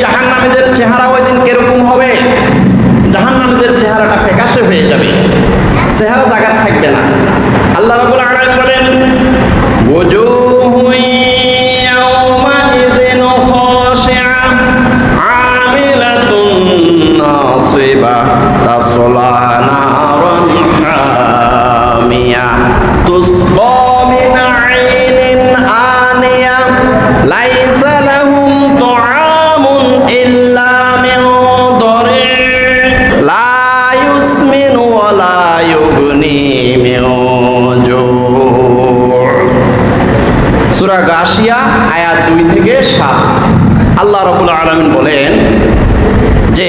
জাহান্নামীদের চেহারা ওই দিন কীরকম হবে? জাহান্নামীদের চেহারাটা ফ্যাকাশে হয়ে যাবে। চেহারা জায়গা থাকবে না। আল্লাহ রাব্বুল আলামিন বলেন আনিয়া লাইসা সূরা গাশিয়া, আয়াত 2 থেকে 7 আল্লাহ রাব্বুল আলামিন বলেন যে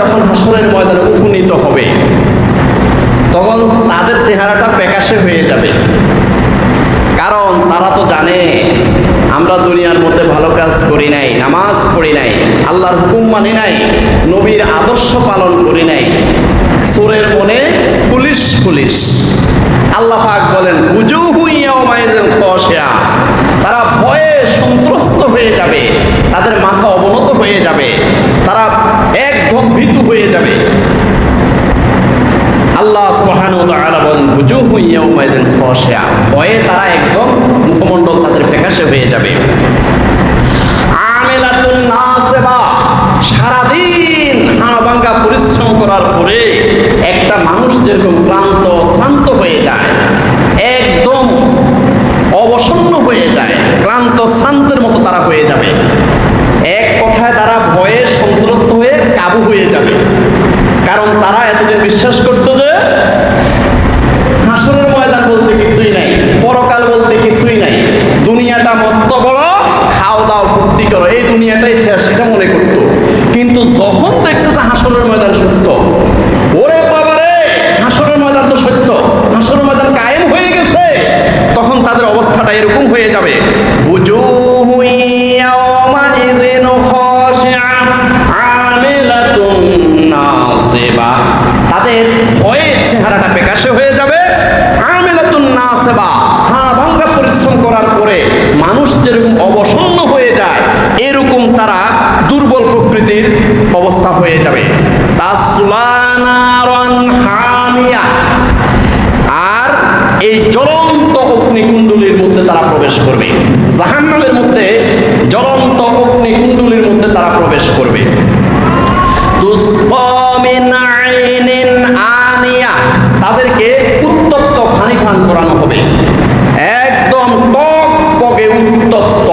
যখন হাসরের ময়দানে উপনীত হবে, তখন তাদের চেহারাটা প্যাকাশে হয়ে যাবে। কারণ তারা তো জানে, আমরা দুনিয়ার মধ্যে ভালো কাজ করি নাই, নামাজ পড়ি নাই, আল্লাহর হুকুম মানি নাই, নবীর আদর্শ পালন করি নাই। সুরের মনে পুলিশ। আল্লাহ পাক বলেন খসিয়া তারা ভয়ে সন্ত্রস্ত হয়ে যাবে, তাদের মাথা অবনত হয়ে যাবে, তারা একদম ভীতু হয়ে যাবে। আল্লাহ ইয়াউমাইযিন খাশিয়া। ভয়ে তারা একদম মুখমণ্ডল তাদের ফ্যাকাশে হয়ে যাবে। আমিলাতুন নাসিবা, সারাদিন ভাঙ্গা পরিশ্রম করার পরে একটা মানুষ যেরকম ক্লান্ত, শ্রান্ত হয়ে যায়, একদম অবসন্ন হয়ে যায়, ক্লান্ত, শ্রান্তের মতো তারা হয়ে যাবে। এক কথায় তারা ভয়ে সন্ত্রস্ত হয়ে কাবু হয়ে যাবে। কারণ তারা এতদিন বিশ্বাস করতো যে, হাসরের ময়দান বলতে কিছুই নাই, পরকাল বলতে কিছুই নাই, দুনিয়াটা মস্ত বড় খাও দাও ভর্তি করো, এই দুনিয়াটাই শেষ সেটা মনে করতো। কিন্তু যখন দেখছে যে হাসরের ময়দান সত্য, ওরে বাবারে, হাসরের ময়দান তো সত্য, হাসরের ময়দান কায়েম হয়ে গেছে, তখন তাদের অবস্থাটা এরকম হয়ে যাবে। আমিলাতুন তাদের ভয়ে চেহারাটা প্রকাশে হয়ে যাবে। আমিলাতুন নাসিবা। হ্যাঁ ভাঙ্গা পরিশ্রম করার পরে মানুষ যেরকম অবসন্ন এরকম তারা দুর্বল প্রকৃতির অবস্থা হয়ে যাবে। আর এই জ্বলন্ত অগ্নিকুণ্ডলীর মধ্যে তারা প্রবেশ করবে। জাহান্নামের মধ্যে জ্বলন্ত অগ্নিকুণ্ডলীর মধ্যে তারা প্রবেশ করবে। তাদেরকে উত্তপ্ত পানি পান করানো হবে। একদম টক পকে উত্তপ্ত।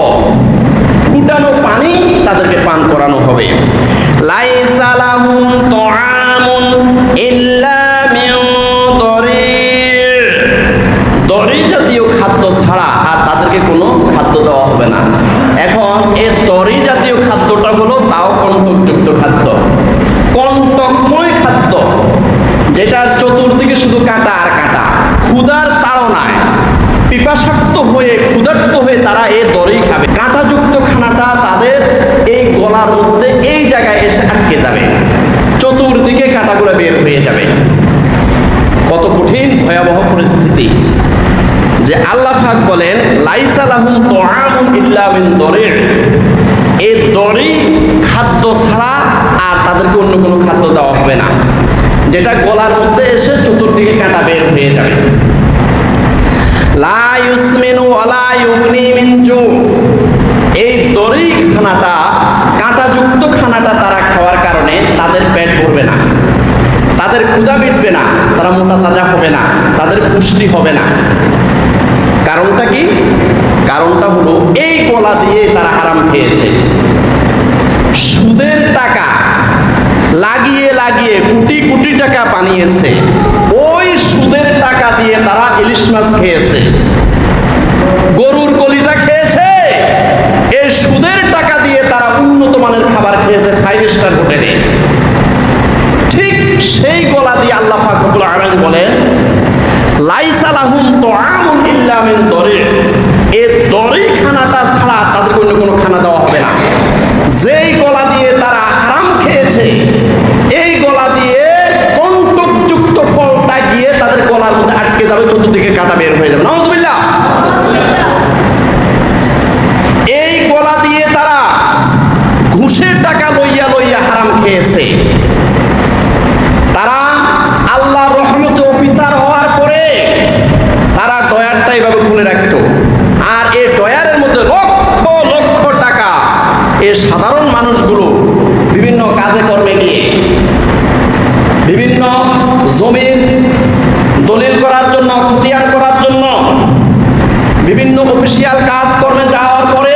তাদেরকে পান করানো হবে। খাদ্য ছাড়া আর তাদেরকে কোনো খাদ্য দেওয়া হবে না। এখন এর দড়ি জাতীয় খাদ্যটা হলো তাও কণ্টকযুক্ত খাদ্য। কণ্টকময় খাদ্য, যেটার চতুর্দিকে শুধু কাটা আর কাটা, ক্ষুধার তাড়নায়। পিপাসাক্ত হয়ে, ক্ষুধার্ত হয়ে তারা এই দড়ি খাবে। কাঁটাযুক্ত খানাটা তাদের এই গলার মধ্যে এই জায়গায় এসে আটকে যাবে। চতুর্দিকে কাঁটাগুলো বের হয়ে যাবে। কত কঠিন, ভয়াবহ পরিস্থিতি। যে আল্লাহ পাক বলেন, লাইসা লাহুম তুআমুন ইল্লা মিন খাদ্য ছাড়া আর তাদেরকে অন্য কোনো খাদ্য দেওয়া হবে না। যেটা গলার মধ্যে এসে চতুর্দিকে কাঁটা বের হয়ে যাবে। লা ইউসমিনু ওয়ালা ইউগনি মিন এই দড়ি খানাটা কাঁটাযুক্ত খানাটা তারা খাওয়ার কারণে তাদের পেট ভরবে না। তাদের ক্ষুধা মিটবে না, তারা মোটা তাজা হবে না, তাদের পুষ্টি হবে না। কারণটা কি? কারণটা হলো, এই গলা দিয়ে তারা হারাম খেয়েছে। সুদের টাকা লাগিয়ে লাগিয়ে কোটি কোটি টাকা বানিয়েছে। টাকা দিয়ে তারা ইলিশ মাছ খেয়েছে। গরুর কলিজা খেয়েছে। এই সুদের টাকা দিয়ে তারা উন্নত মানের খাবার খেয়েছে ফাইভ স্টার হোটেলে ঠিক সেই গলা দিয়ে আল্লাহ ফাকুল আলম বলেন লাইসালাহুম তো আমুন ইল্লা মিন দরি এর দরি খানাটা ছাড়া তাদেরকে অন্য কোনো খানা দেওয়া হবে না যেই গলা দিয়ে তারা হারাম খেয়েছে এই গলা দিয়ে কণ্টকযুক্ত ফলটা গিয়ে তাদের গলার মধ্যে আটকে যাবে চতুর্দিকে কাটা বের হয়ে যাবে। নওয়াজবিল্লাহ মনে রাখতো আর এই ডয়ারের মধ্যে লক্ষ লক্ষ টাকা এ সাধারণ মানুষগুলো বিভিন্ন কাজে কর্মে গিয়ে বিভিন্ন জমির দলিল করার জন্য খতিয়ান করার জন্য বিভিন্ন অফিসিয়াল কাজকর্মে যাওয়ার পরে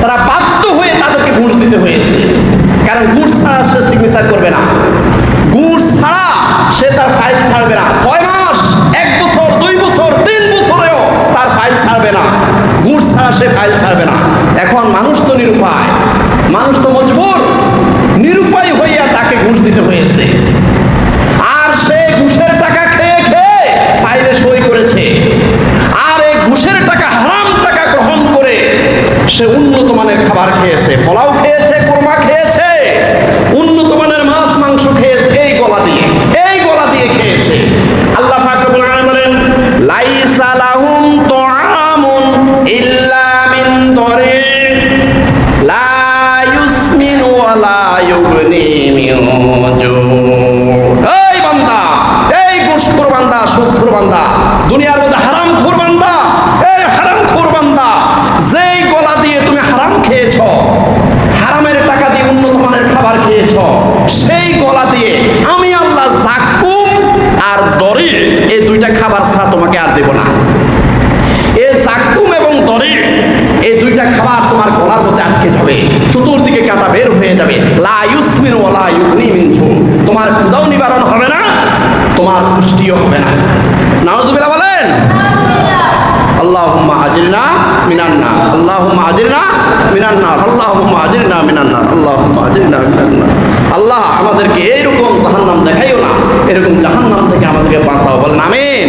তারা বাধ্য হয়ে তাদেরকে ঘুষ দিতে হয়েছে কারণ ঘুষ ছাড়া সে সিগনেচার করবে না ঘুষ ছাড়া সে তার ফাইল ছাড়বে না। ছয় মাস, এক বছর, দুই বছর, তিন বছরেও তার ফাইল ছাড়বে না। ঘুষ ছাড়া সে ফাইল ছাড়বে না। এখন মানুষ তো নিরুপায়। মানুষ তো মজবুর। নিরুপায় হইয়া তাকে ঘুষ ইউগনি এই বান্দা, এই ঘুষখোর বান্দা সুদখোর বান্দা, দুনিয়ার মধ্যে হারাম খোর বান্দা, এই হারাম খোর বান্দা, যেই গলা দিয়ে তুমি হারাম খেয়েছ, হারামের টাকা দিয়ে উন্নত মানের খাবার খেয়েছ, সেই গলা দিয়ে আমি আল্লাহ জাকুম আর দরি এই দুইটা খাবার ছাড়া তোমাকে আর দেব না। এ জাকুম এবং দরে এই দুইটা খাবার তোমার গলার মধ্যে আটকে যাবে। কাটা বের হয়ে যাবে। তোমার ক্ষুদাও নিবারণ হবে না, তোমার পুষ্টিও হবে না। বলেন। আল্লাহুম্মা আজিরনা মিনান্না আল্লাহুম্মা আজিরনা মিনান্না আল্লাহুম্মা আজিরনা মিনান্না আল্লাহুম্মা আজিরনা মিনান্না আল্লাহ আমাদেরকে এইরকম জাহান্নাম দেখাইও না, এরকম জাহান্নাম থেকে আমাদেরকে বাঁচাও বলেন, আমিন।